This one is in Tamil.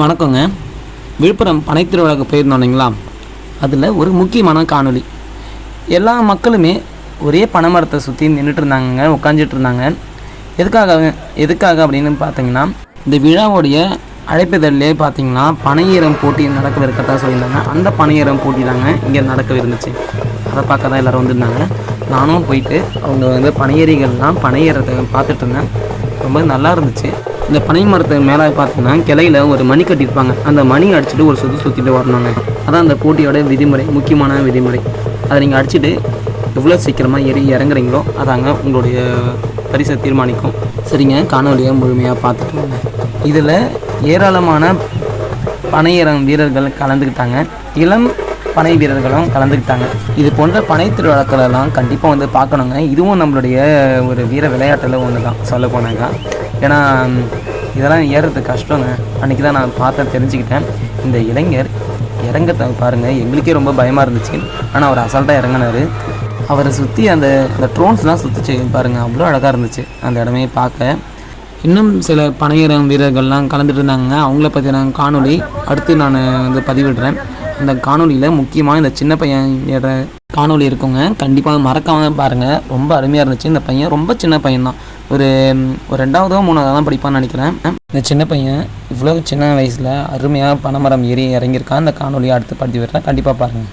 வணக்கங்க. விழுப்புரம் பனைத்திருவிழாக்கு போயிருந்தோம் இல்லைங்களா? அதில் ஒரு முக்கியமான காணொளி. எல்லா மக்களுமே ஒரே பனைமரத்தை சுற்றி நின்றுட்டு இருந்தாங்க உட்காந்துட்டு இருந்தாங்க எதுக்காக எதுக்காக அப்படின்னு பார்த்தீங்கன்னா இந்த விழாவுடைய அழைப்புதல்லே பார்த்தீங்கன்னா பனையீரம் போட்டி நடக்கவிருக்கதா சொல்லியிருந்தாங்க. அந்த பனையீரம் போட்டி தாங்க இங்கே நடக்கவிருந்துச்சு. அதை பார்க்க தான் எல்லோரும் வந்திருந்தாங்க. நானும் போயிட்டு அவங்க வந்து பனையேறிகள்லாம் பனையேறத்தை பார்த்துட்டு இருந்தேன். ரொம்ப நல்லா இருந்துச்சு. இந்த பனை மரத்துக்கு மேலே பார்த்தீங்கன்னா கிளையில ஒரு மணி கட்டியிருப்பாங்க. அந்த மணி அடிச்சுட்டு ஒரு சுற்று சுற்றிட்டு வரணுங்க. அதான் அந்த போட்டியோட விதிமுறை முக்கியமான விதிமுறை. அதை நீங்கள் அடிச்சுட்டு எவ்வளோ சீக்கிரமாக ஏறி இறங்குறீங்களோ அதாங்க உங்களுடைய பரிசை தீர்மானிக்கும். சரிங்க காணொலியை முழுமையாக பார்த்துக்கோங்க. இதில் ஏராளமான பனையரம் வீரர்கள் கலந்துக்கிட்டாங்க. இளம் பனை வீரர்களும் கலந்துக்கிட்டாங்க. இது போன்ற பனை திருவிழாக்களெல்லாம் கண்டிப்பாக வந்து பார்க்கணுங்க. இதுவும் நம்மளுடைய ஒரு வீர விளையாட்டில் ஒன்று தான் சொல்ல போனாங்க ஏன்னா இதெல்லாம் ஏறுறது கஷ்டங்க. அன்றைக்கி தான் நான் பார்த்து தெரிஞ்சுக்கிட்டேன். இந்த இளைஞர் இறங்க பாருங்கள் எங்களுக்கே ரொம்ப பயமாக இருந்துச்சு. ஆனால் அவர் அசால்ட்டாக இறங்கினார். அவரை சுற்றி அந்த அந்த ட்ரோன்ஸ்லாம் சுற்றிச்சு பாருங்கள் அவ்வளோ அழகாக இருந்துச்சு. அந்த இடமே பார்க்க. இன்னும் சில பனையரம் வீரர்கள்லாம் கலந்துட்டு இருந்தாங்க. அவங்கள பற்றின காணொலி அடுத்து நான் வந்து பதிவிடுறேன். அந்த காணொளியில் முக்கியமாக இந்த சின்ன பையன் ஏற காணொளி இருக்குங்க. கண்டிப்பாக மறக்காமல் பாருங்கள் ரொம்ப அருமையாக இருந்துச்சு. இந்த பையன் ரொம்ப சின்ன பையன் தான் ஒரு ஒரு ரெண்டாவதோ மூணாவதோ தான் படிப்பான்னு நினைக்கிறேன். இந்த சின்ன பையன் இவ்வளோ சின்ன வயசில் அருமையாக பனைமரம் ஏறி இறங்கியிருக்கான். அந்த காணொலியை அடுத்து பதிவிடுறேன். கண்டிப்பாக பாருங்கள்